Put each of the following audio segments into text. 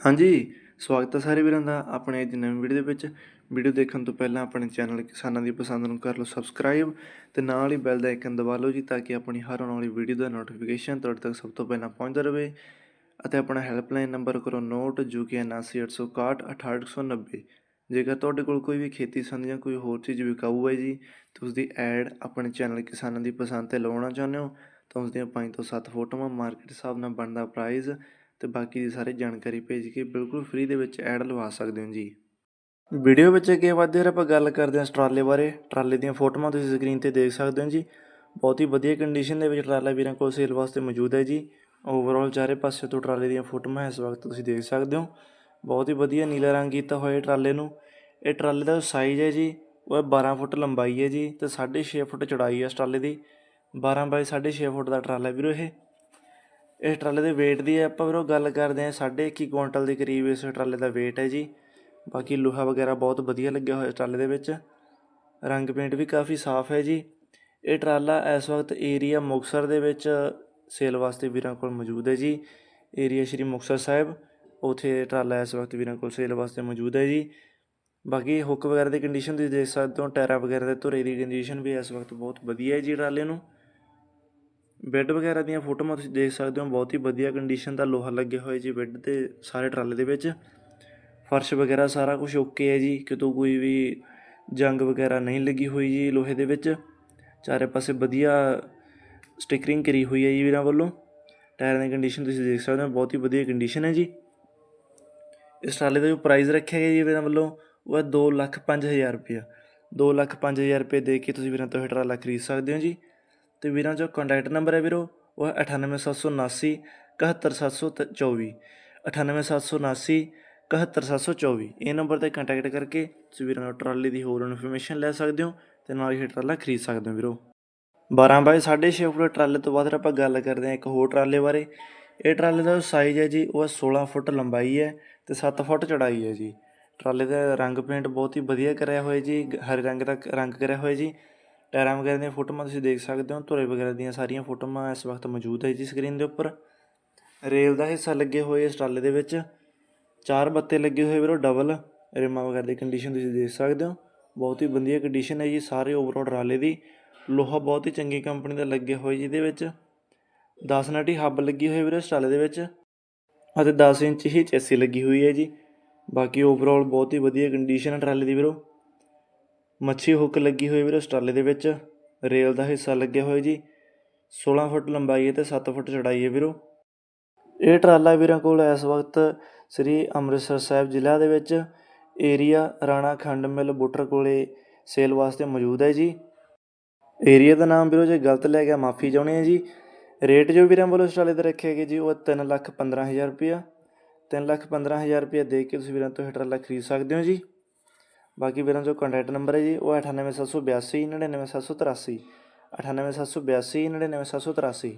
ਹਾਂਜੀ, ਸਵਾਗਤ ਹੈ ਸਾਰੇ ਵੀਰਾਂ ਦਾ ਆਪਣੇ ਅੱਜ ਨਵੀਂ ਵੀਡੀਓ ਦੇ ਵਿੱਚ। ਵੀਡੀਓ ਦੇਖਣ ਤੋਂ ਪਹਿਲਾਂ ਆਪਣੇ ਚੈਨਲ ਕਿਸਾਨਾਂ ਦੀ ਪਸੰਦ ਨੂੰ ਕਰ ਲਓ ਸਬਸਕ੍ਰਾਈਬ ਤੇ ਨਾਲ ਹੀ ਬੈਲ ਦਾ ਆਈਕਨ ਦਬਾ ਲਓ ਜੀ ਤਾਂ ਕਿ ਆਪਣੀ ਹਰ ਆਉਣ ਵਾਲੀ ਵੀਡੀਓ ਦਾ ਨੋਟੀਫਿਕੇਸ਼ਨ ਤੁਹਾਡੇ ਤੱਕ ਸਭ ਤੋਂ ਪਹਿਲਾਂ ਪਹੁੰਚਦਾ ਰਹੇ। ਅਤੇ ਆਪਣਾ ਹੈਲਪਲਾਈਨ ਨੰਬਰ ਕਰੋ ਨੋਟ ਜੋ ਕਿ ਹੈ 7981 6890 ਜੇਕਰ ਤੁਹਾਡੇ ਕੋਲ ਕੋਈ ਵੀ ਖੇਤੀ ਸੰਬੰਧੀ ਜਾਂ ਕੋਈ ਹੋਰ ਚੀਜ਼ ਵਿਕਾਊ ਹੈ ਜੀ, ਤੇ ਉਸ ਦੀ ਐਡ ਆਪਣੇ ਚੈਨਲ ਕਿਸਾਨਾਂ ਦੀ ਪਸੰਦ ਤੇ ਲਾਉਣਾ ਚਾਹੁੰਦੇ ਹੋ, ਤਾਂ ਉਸ ਦੀਆਂ 5 ਤੋਂ 7 ਫੋਟੋਆਂ ਮਾਰਕੀਟ ਹਿਸਾਬ ਨਾਲ ਬਣਦਾ ਪ੍ਰਾਈਸ ਅਤੇ ਬਾਕੀ ਦੀ ਸਾਰੀ ਜਾਣਕਾਰੀ ਭੇਜ ਕੇ ਬਿਲਕੁਲ ਫ੍ਰੀ ਦੇ ਵਿੱਚ ਐਡ ਲਵਾ ਸਕਦੇ ਹੋ ਜੀ। ਵੀਡੀਓ ਵਿੱਚ ਅੱਗੇ ਵੱਧਦੇ ਹਾਂ ਆਪਾਂ ਗੱਲ ਕਰਦੇ ਹਾਂ ਇਸ ਟਰਾਲੇ ਬਾਰੇ। ਟਰਾਲੇ ਦੀਆਂ ਫੋਟੋਆਂ ਤੁਸੀਂ ਸਕਰੀਨ ਤੇ ਦੇਖ ਸਕਦੇ ਹੋ ਜੀ। ਬਹੁਤ ਹੀ ਵਧੀਆ ਕੰਡੀਸ਼ਨ ਦੇ ਵਿੱਚ ਟਰਾਲਾ ਵੀਰਾਂ ਕੋਲ ਸੇਲ ਵਾਸਤੇ ਮੌਜੂਦ ਹੈ ਜੀ। ਓਵਰਆਲ ਚਾਰੇ ਪਾਸੇ ਤੋਂ ਟਰਾਲੇ ਦੀਆਂ ਫੋਟੋਆਂ ਇਸ ਵਕਤ ਤੁਸੀਂ ਦੇਖ ਸਕਦੇ ਹੋ। ਬਹੁਤ ਹੀ ਵਧੀਆ ਨੀਲਾ ਰੰਗ ਕੀਤਾ ਹੋਇਆ ਟਰਾਲੇ ਨੂੰ। ਇਹ ਟਰਾਲੇ ਦਾ ਸਾਈਜ਼ ਹੈ ਜੀ। ਉਹ ਹੈ 12 ਫੁੱਟ ਲੰਬਾਈ ਹੈ ਜੀ ਤੇ 6.5 ਫੁੱਟ ਚੌੜਾਈ ਹੈ ਇਸ ਟਰਾਲੇ ਦੀ 12 ਬਾਈ 6.5 ਫੁੱਟ ਦਾ ਟਰਾਲਾ ਵੀਰੋ ਇਹ। ਇਸ ਟਰਾਲੇ ਦੇ weight ਦੀ ਆਪਾਂ ਵੀਰੋ ਗੱਲ ਕਰਦੇ ਹਾਂ 1.5 ਕੁਇੰਟਲ ਦੇ ਕਰੀਬ ਇਸ ਟਰਾਲੇ ਦਾ weight ਹੈ ਜੀ। ਬਾਕੀ ਲੋਹਾ ਵਗੈਰਾ ਬਹੁਤ ਵਧੀਆ ਲੱਗਿਆ ਹੋਇਆ ਇਸ ਟਰਾਲੇ ਦੇ ਵਿੱਚ। ਰੰਗ ਪੇਂਟ ਵੀ ਕਾਫੀ ਸਾਫ਼ ਹੈ ਜੀ। ਇਹ ਟਰਾਲਾ ਇਸ ਵਕਤ ਏਰੀਆ ਮੁਕਸਰ ਦੇ ਵਿੱਚ ਸੇਲ ਵਾਸਤੇ ਵੀਰਾਂ ਕੋਲ ਮੌਜੂਦ ਹੈ ਜੀ। ਏਰੀਆ ਸ਼੍ਰੀ ਮੁਕਤਸਰ ਸਾਹਿਬ, ਉਥੇ ਟਰਾਲਾ ਇਸ ਵਕਤ ਵੀਰਾਂ ਕੋਲ ਸੇਲ ਵਾਸਤੇ ਮੌਜੂਦ ਹੈ ਜੀ। ਬਾਕੀ ਹੁੱਕ ਵਗੈਰਾ ਦੀ ਕੰਡੀਸ਼ਨ ਤੁਸੀਂ ਦੇਖ ਸਕਦੇ ਹੋ, ਟਾਇਰਾਂ ਵਗੈਰਾ ਦੇ ਧੁਰੇ ਦੀ ਕੰਡੀਸ਼ਨ ਵੀ ਇਸ ਵਕਤ ਬਹੁਤ ਵਧੀਆ ਹੈ ਜੀ ਟਰਾਲੇ ਨੂੰ। ਬੈੱਡ ਵਗੈਰਾ ਦੀਆਂ ਫੋਟੋਆਂ ਤੁਸੀਂ ਦੇਖ ਸਕਦੇ ਹੋ, ਬਹੁਤ ਹੀ ਵਧੀਆ ਕੰਡੀਸ਼ਨ ਦਾ ਲੋਹਾ ਲੱਗਿਆ ਹੋਇਆ ਜੀ ਬੈੱਡ ਤੇ ਸਾਰੇ ਟਰਾਲੇ ਦੇ ਵਿੱਚ। ਫਰਸ਼ ਵਗੈਰਾ ਸਾਰਾ ਕੁਝ ਓਕੇ ਹੈ ਜੀ, ਕਿਤੋਂ ਕੋਈ ਵੀ ਜੰਗ ਵਗੈਰਾ ਨਹੀਂ ਲੱਗੀ ਹੋਈ ਜੀ ਲੋਹੇ ਦੇ ਵਿੱਚ। ਚਾਰੇ ਪਾਸੇ ਵਧੀਆ ਸਟਿਕਰਿੰਗ ਕਰੀ ਹੋਈ ਹੈ ਜੀ ਵੀਰਾਂ ਵੱਲੋਂ। ਟਾਇਰਾਂ ਦੀ ਕੰਡੀਸ਼ਨ ਤੁਸੀਂ ਦੇਖ ਸਕਦੇ ਹੋ, ਬਹੁਤ ਹੀ ਵਧੀਆ ਕੰਡੀਸ਼ਨ ਹੈ ਜੀ। ਇਸ ਟਰਾਲੇ ਦਾ ਜੋ ਪ੍ਰਾਈਸ ਰੱਖਿਆ ਗਿਆ ਜੀ ਵੀਰਾਂ ਵੱਲੋਂ, ਉਹ ਹੈ ਦੋ ਲੱਖ ਪੰਜ ਹਜ਼ਾਰ ਰੁਪਇਆ। ਦੋ ਲੱਖ ਪੰਜ ਹਜ਼ਾਰ ਰੁਪਏ ਦੇ ਕੇ ਤੁਸੀਂ ਵੀਰਾਂ ਤੋਂ ਇਹ ਟਰਾਲਾ ਖਰੀਦ ਸਕਦੇ ਹੋ ਜੀ। ਅਤੇ ਵੀਰਾਂ ਜੋ ਕੰਟੈਕਟ ਨੰਬਰ ਹੈ ਵੀਰੋ, ਉਹ ਹੈ 98779 71724 98779 71724 ਇਹ ਨੰਬਰ ਤੇ ਕੰਟੈਕਟ ਕਰਕੇ ਤੁਸੀਂ ਵੀਰਾਂ ਨੂੰ ਟਰਾਲੀ ਦੀ ਹੋਰ ਇਨਫੋਰਮੇਸ਼ਨ ਲੈ ਸਕਦੇ ਹੋ ਤੇ ਨਾਲ ਹੀ ਟਰਾਲਾ ਖਰੀਦ ਸਕਦੇ ਹੋ ਵੀਰੋ। 12 ਬਾਈ 6.5 ਫੁੱਟ ਟਰਾਲੇ ਤੋਂ ਬਾਅਦ ਆਪਾਂ ਗੱਲ ਕਰਦੇ ਹਾਂ ਇੱਕ ਹੋਰ ਟਰਾਲੇ ਬਾਰੇ। ਇਹ ਟਰਾਲੇ ਦਾ ਸਾਈਜ਼ ਹੈ ਜੀ, ਉਹ 16 ਫੁੱਟ ਲੰਬਾਈ ਹੈ ਤੇ 7 ਫੁੱਟ ਚੜਾਈ ਹੈ ਜੀ। ਟਰਾਲੇ ਦਾ ਰੰਗ ਪੇਂਟ ਬਹੁਤ ਹੀ ਵਧੀਆ ਕਰਿਆ ਹੋਇਆ ਜੀ ਹਰੇ ਰੰਗ ਦਾ ਰੰਗ ਕਰਿਆ ਹੋਇਆ ਜੀ। ਟਾਇਰਾਂ ਵਗੈਰਾ ਦੀਆਂ ਫੋਟੋਆਂ ਤੁਸੀਂ ਦੇਖ ਸਕਦੇ ਹੋ, ਧੁਰੇ ਵਗੈਰਾ ਦੀਆਂ ਸਾਰੀਆਂ ਫੋਟੋਆਂ ਇਸ ਵਕਤ ਮੌਜੂਦ ਹੈ ਜੀ ਸਕਰੀਨ ਦੇ ਉੱਪਰ। ਰੇਲ ਦਾ ਹਿੱਸਾ ਲੱਗੇ ਹੋਏ ਇਸ ਟਰਾਲੇ ਦੇ ਵਿੱਚ। ਚਾਰ ਬੱਤੇ ਲੱਗੇ ਹੋਏ ਵੀਰੋ ਡਬਲ ਰਿਮਾਂ ਵਗੈਰਾ ਦੀ ਕੰਡੀਸ਼ਨ ਤੁਸੀਂ ਦੇਖ ਸਕਦੇ ਹੋ। ਬਹੁਤ ਹੀ ਵਧੀਆ ਕੰਡੀਸ਼ਨ ਹੈ ਜੀ ਸਾਰੇ ਓਵਰਆਲ ਟਰਾਲੇ ਦੀ। ਲੋਹਾ ਬਹੁਤ ਹੀ ਚੰਗੀ ਕੰਪਨੀ ਦਾ ਲੱਗੇ ਹੋਏ ਜਿਹਦੇ ਵਿੱਚ। 10 ਨਟੀ ਹੱਬ ਲੱਗੀ ਹੋਈ ਵੀਰੋ ਸਟਾਲੇ ਦੇ ਵਿੱਚ ਅਤੇ 10 ਇੰਚ ਹੀ ਚੈਸੀ ਲੱਗੀ ਹੋਈ ਹੈ ਜੀ। ਬਾਕੀ ਓਵਰਆਲ ਬਹੁਤ ਹੀ ਵਧੀਆ ਕੰਡੀਸ਼ਨ ਹੈ ਟਰਾਲੇ ਦੀ ਵੀਰੋ। ਮੱਛੀ ਹੁੱਕ ਲੱਗੀ ਹੋਈ ਵੀਰੋ ਇਸ ਦੇ ਵਿੱਚ। ਰੇਲ ਦਾ ਹਿੱਸਾ ਲੱਗਿਆ ਹੋਇਆ ਜੀ। 16 ਫੁੱਟ ਲੰਬਾਈ ਹੈ ਤੇ 7 ਫੁੱਟ ਚੌੜਾਈ ਹੈ ਵੀਰੋ। ਇਹ ਟਰਾਲਾ ਵੀਰਾਂ ਕੋਲ ਇਸ ਵਕਤ ਸ੍ਰੀ ਅੰਮ੍ਰਿਤਸਰ ਸਾਹਿਬ ਜ਼ਿਲ੍ਹਾ ਦੇ ਵਿੱਚ ਏਰੀਆ ਰਾਣਾ ਖੰਡ ਮਿਲ ਬੁੱਟਰ ਕੋਲੇ ਸੇਲ ਵਾਸਤੇ ਮੌਜੂਦ ਹੈ ਜੀ। ਏਰੀਆ ਦਾ ਨਾਮ ਵੀਰੋ ਜੇ ਗਲਤ ਲੈ ਗਿਆ ਮਾਫੀ ਚਾਹੁੰਦੇ ਆ ਜੀ। ਰੇਟ ਜੋ ਵੀਰਾਂ ਵੱਲੋਂ ਇਸ ਟਰਾਲੇ ਦਾ ਰੱਖਿਆ ਗਿਆ ਜੀ, ਉਹ 3 ਲੱਖ 15000 ਰੁਪਇਆ। 3 ਲੱਖ 15000 ਰੁਪਇਆ ਦੇ ਕੇ ਤੁਸੀਂ ਵੀਰਾਂ ਤੋਂ ਇਹ ਟਰਾਲਾ ਖਰੀਦ ਸਕਦੇ ਹੋ ਜੀ। ਬਾਕੀ ਵੀਰਾਂ ਜੋ ਕੰਟੈਕਟ ਨੰਬਰ ਹੈ ਜੀ, ਉਹ 98782 99783 98782 99783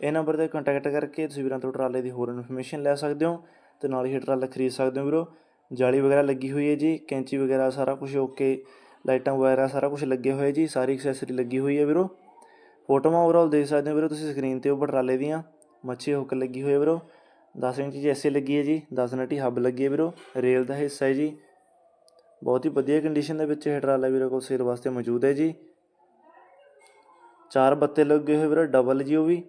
ਇਹ ਨੰਬਰ ਤੇ ਕੰਟੈਕਟ ਕਰਕੇ ਤੁਸੀਂ ਵੀਰਾਂ ਤੋਂ ਟਰਾਲੇ ਦੀ ਹੋਰ ਇਨਫੋਰਮੇਸ਼ਨ ਲੈ ਸਕਦੇ ਹੋ ਤੇ ਨਾਲ ਹੀ ਟਰਾਲਾ ਖਰੀਦ ਸਕਦੇ ਹੋ ਵੀਰੋ। ਜਾਲੀ ਵਗੈਰਾ ਲੱਗੀ ਹੋਈ ਹੈ ਜੀ, ਕੈਂਚੀ ਵਗੈਰਾ ਸਾਰਾ ਕੁਝ ਓਕੇ ਲਾਈਟਾਂ ਵਗੈਰਾ ਸਾਰਾ ਕੁਝ ਲੱਗੇ ਹੋਏ ਜੀ, ਸਾਰੀ ਐਕਸੈਸਰੀ ਲੱਗੀ ਹੋਈ ਹੈ ਵੀਰੋ। ਫੋਟੋਆਂ ਓਵਰਆਲ ਦੇਖ ਸਕਦੇ ਹੋ ਵੀਰੋ ਤੁਸੀਂ ਸਕਰੀਨ ਤੇ ਉੱਪਰ ਟਰਾਲੇ ਦੀਆਂ, ਮੱਛੀ ਹੁੱਕ ਲੱਗੀ ਹੋਈ ਹੈ ਵੀਰੋ। 10 ਇੰਚ ਜੈਸੇ ਲੱਗੀ ਹੈ ਜੀ 10 ਨਟੀ ਹੱਬ ਲੱਗੀ ਹੈ ਵੀਰੋ। ਰੇਲ ਦਾ ਹਿੱਸਾ ਹੈ ਜੀ। ਬਹੁਤ ਹੀ ਵਧੀਆ ਕੰਡੀਸ਼ਨ ਦੇ ਵਿੱਚ ਇਹ ਟਰਾਲਾ ਵੀਰੇ ਕੋਲ ਸੇਲ ਵਾਸਤੇ ਮੌਜੂਦ ਹੈ ਜੀ। ਚਾਰ ਬੱਤੇ ਲੱਗੇ ਹੋਏ ਵੀਰੇ ਡਬਲ ਜੀ ਉਹ ਵੀ।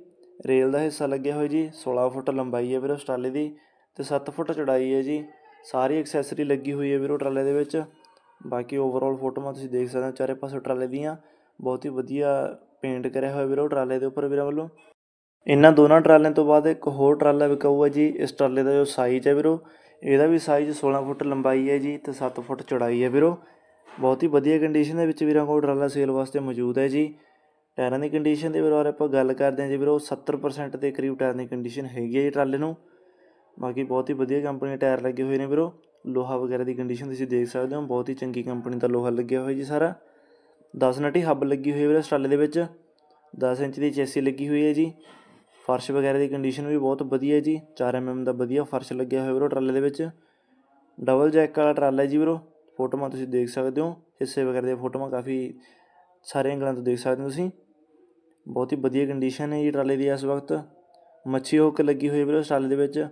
ਰੇਲ ਦਾ ਹਿੱਸਾ ਲੱਗਿਆ ਹੋਇਆ ਜੀ 16 ਫੁੱਟ ਲੰਬਾਈ ਹੈ ਵੀਰੇ ਉਸ ਟਰਾਲੇ ਦੀ ਤੇ 7 ਫੁੱਟ ਚੜਾਈ ਹੈ ਜੀ। ਸਾਰੀ ਐਕਸੈਸਰੀ ਲੱਗੀ ਹੋਈ ਹੈ ਵੀਰੋ ਟਰਾਲੇ ਦੇ ਵਿੱਚ। ਬਾਕੀ ਓਵਰਆਲ ਫੋਟੋਆਂ ਤੁਸੀਂ ਦੇਖ ਸਕਦੇ ਹੋ, ਚਾਰੇ ਪਾਸੇ ਟਰਾਲੇ ਦੀਆਂ। ਬਹੁਤ ਹੀ ਵਧੀਆ ਪੇਂਟ ਕਰਿਆ ਹੋਇਆ ਵੀਰੋ ਟਰਾਲੇ ਦੇ ਉੱਪਰ ਵੀਰੇ ਵੱਲੋਂ। ਇਹਨਾਂ ਦੋਨਾਂ ਟਰਾਲਿਆਂ ਤੋਂ ਬਾਅਦ ਇੱਕ ਹੋਰ ਟਰਾਲਾ ਵਿਕਾਊ ਹੈ ਜੀ, ਇਸ ਟਰਾਲੇ ਦਾ ਜੋ ਸਾਈਜ਼ ਹੈ ਵੀਰੋ ਇਹਦਾ ਵੀ ਸਾਈਜ਼ 16 ਫੁੱਟ ਲੰਬਾਈ ਹੈ ਜੀ ਤੇ 7 ਫੁੱਟ ਚੌੜਾਈ ਹੈ ਵੀਰੋ। ਬਹੁਤ ਹੀ ਵਧੀਆ ਕੰਡੀਸ਼ਨ ਦੇ ਵਿੱਚ ਵੀਰਾਂ ਕੋਲ ਟਰਾਲਾ ਸੇਲ ਵਾਸਤੇ ਮੌਜੂਦ ਹੈ ਜੀ। ਟਾਇਰਾਂ ਦੀ ਕੰਡੀਸ਼ਨ ਦੇ ਬਾਰੇ ਆਪਾਂ ਗੱਲ ਕਰਦੇ ਹਾਂ ਜੀ ਵੀਰੋ। 70% ਦੇ ਕਰੀਬ ਟਾਇਰਾਂ ਦੀ ਕੰਡੀਸ਼ਨ ਹੈਗੀ ਹੈ ਜੀ ਟਰਾਲੇ ਨੂੰ। ਬਾਕੀ ਬਹੁਤ ਹੀ ਵਧੀਆ ਕੰਪਨੀ ਦੇ ਟਾਇਰ ਲੱਗੇ ਹੋਏ ਨੇ ਵੀਰੋ। ਲੋਹਾ ਵਗੈਰਾ ਦੀ ਕੰਡੀਸ਼ਨ ਤੁਸੀਂ ਦੇਖ ਸਕਦੇ ਹੋ। ਬਹੁਤ ਹੀ ਚੰਗੀ ਕੰਪਨੀ ਦਾ ਲੋਹਾ ਲੱਗਿਆ ਹੋਇਆ ਜੀ ਸਾਰਾ। 10 ਨਟੀ ਹੱਬ ਲੱਗੀ ਹੋਈ ਹੈ ਵੀਰੇ ਇਸ ਟਰਾਲੇ ਦੇ ਵਿੱਚ। 10 ਇੰਚ ਦੀ ਚੇਸੀ ਲੱਗੀ ਹੋਈ ਹੈ ਜੀ। ਫਰਸ਼ ਵਗੈਰਾ ਦੀ ਕੰਡੀਸ਼ਨ ਵੀ ਬਹੁਤ ਵਧੀਆ ਜੀ। 4 ਐਮਐਮ ਦਾ ਵਧੀਆ ਫਰਸ਼ ਲੱਗਿਆ ਹੋਇਆ ਵੀਰੋ ਟਰਾਲੇ ਦੇ ਵਿੱਚ। ਡਬਲ ਜੈਕ ਵਾਲਾ ਟਰਾਲਾ ਹੈ ਜੀ ਵੀਰੋ। ਫੋਟੋਆਂ ਤੁਸੀਂ ਦੇਖ ਸਕਦੇ ਹੋ। ਹਿੱਸੇ ਵਗੈਰਾ ਦੀਆਂ ਫੋਟੋਆਂ ਕਾਫੀ ਸਾਰੇ ਐਂਗਲਾਂ ਤੋਂ ਦੇਖ ਸਕਦੇ ਹੋ ਤੁਸੀਂ। ਬਹੁਤ ਹੀ ਵਧੀਆ ਕੰਡੀਸ਼ਨ ਹੈ ਜੀ ਟਰਾਲੇ ਦੀ ਇਸ ਵਕਤ। ਮੱਛੀ ਹੁੱਕ ਲੱਗੀ ਹੋਈ ਵੀਰੋ ਇਸ ਟਰਾਲੇ ਦੇ ਵਿੱਚ।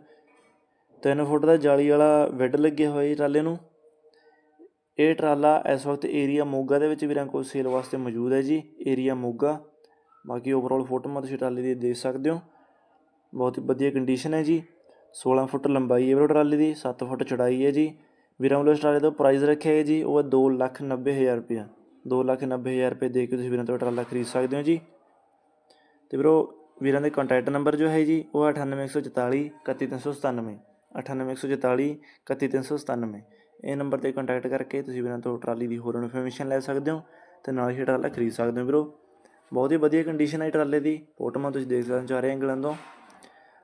3 ਫੁੱਟ ਦਾ ਜਾਲੀ ਵਾਲਾ ਵੈੱਡ ਲੱਗਿਆ ਹੋਇਆ ਜੀ ਟਰਾਲੇ ਨੂੰ। ਇਹ ਟਰਾਲਾ ਇਸ ਵਕਤ ਏਰੀਆ ਮੋਗਾ ਦੇ ਵਿੱਚ ਵੀਰਾਂ ਕੋਲ ਸੇਲ ਵਾਸਤੇ ਮੌਜੂਦ ਹੈ ਜੀ। ਏਰੀਆ ਮੋਗਾ। ਬਾਕੀ ਓਵਰਆਲ ਫੋਟੋਆਂ ਤੁਸੀਂ ਟਰਾਲੀ ਦੀ ਦੇਖ ਸਕਦੇ ਹੋ। ਬਹੁਤ ਹੀ ਵਧੀਆ ਕੰਡੀਸ਼ਨ ਹੈ ਜੀ। 16 ਫੁੱਟ ਲੰਬਾਈ ਹੈ ਵੀਰੋ ਟਰਾਲੀ ਦੀ 7 ਫੁੱਟ ਚੌੜਾਈ ਹੈ ਜੀ। ਵੀਰਾਂ ਵੱਲੋਂ ਇਸ ਦਾ ਪ੍ਰਾਈਸ ਰੱਖਿਆ ਹੈ ਜੀ, ਉਹ ਹੈ 290000 ਰੁਪਇਆ। 290000 ਰੁਪਏ ਦੇ ਕੇ ਤੁਸੀਂ ਵੀਰਾਂ ਤੋਂ ਟਰਾਲਾ ਖਰੀਦ ਸਕਦੇ ਹੋ ਜੀ। ਤੇ ਵੀਰੋ, ਵੀਰਾਂ ਦੇ ਕੰਟੈਕਟ ਨੰਬਰ ਜੋ ਹੈ ਜੀ, ਉਹ ਹੈ 98144 31397 98144 31397 ਇਹ ਨੰਬਰ ਤੇ ਕੰਟੈਕਟ ਕਰਕੇ ਤੁਸੀਂ ਵੀਰਾਂ ਤੋਂ ਟਰਾਲੀ ਦੀ ਹੋਰ ਇਨਫੋਰਮੇਸ਼ਨ ਲੈ ਸਕਦੇ ਹੋ ਤੇ ਨਾਲ ਹੀ ਟਰਾਲਾ ਖਰੀਦ ਸਕਦੇ ਹੋ ਵੀਰੋ। ਬਹੁਤ ਹੀ ਵਧੀਆ ਕੰਡੀਸ਼ਨ ਹੈ ਟਰਾਲੇ ਦੀ। ਫੋਟੋਆਂ ਤੁਸੀਂ ਦੇਖ ਸਕਦੇ ਹੋ, ਚਾਰੇ ਐਂਗਲਾਂ ਤੋਂ।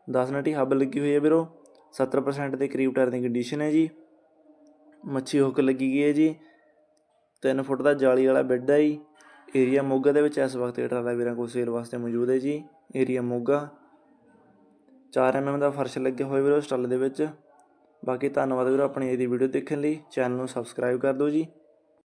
10 ਨਟੀ ਹੱਬ ਲੱਗੀ ਹੋਈ ਹੈ ਵੀਰੋ। 70% ਦੇ ਕਰੀਬ ਟਾਇਰ ਦੀ ਕੰਡੀਸ਼ਨ ਹੈ ਜੀ। ਮੱਛੀ ਹੁੱਕ ਲੱਗੀ ਗਈ ਹੈ ਜੀ। 3 ਫੁੱਟ ਦਾ ਜਾਲੀ ਵਾਲਾ ਬੈੱਡ ਹੈ ਜੀ। ਏਰੀਆ ਮੋਗਾ ਦੇ ਵਿੱਚ ਇਸ ਵਕਤ ਇਹ ਟਰਾਲਾ ਵੀਰਾਂ ਕੋਲ ਸੇਲ ਵਾਸਤੇ ਮੌਜੂਦ ਹੈ ਜੀ। ਏਰੀਆ ਮੋਗਾ। 4 ਐਮਐਮ ਦਾ ਫਰਸ਼ ਲੱਗਿਆ ਹੋਇਆ ਵੀਰੋ ਇਸ ਟਰਾਲੇ ਦੇ ਵਿੱਚ। ਬਾਕੀ ਧੰਨਵਾਦ ਵੀਰੋ ਆਪਣੀ ਇਹਦੀ ਵੀਡੀਓ ਦੇਖਣ ਲਈ। ਚੈਨਲ ਨੂੰ ਸਬਸਕ੍ਰਾਈਬ ਕਰ ਦਿਓ ਜੀ।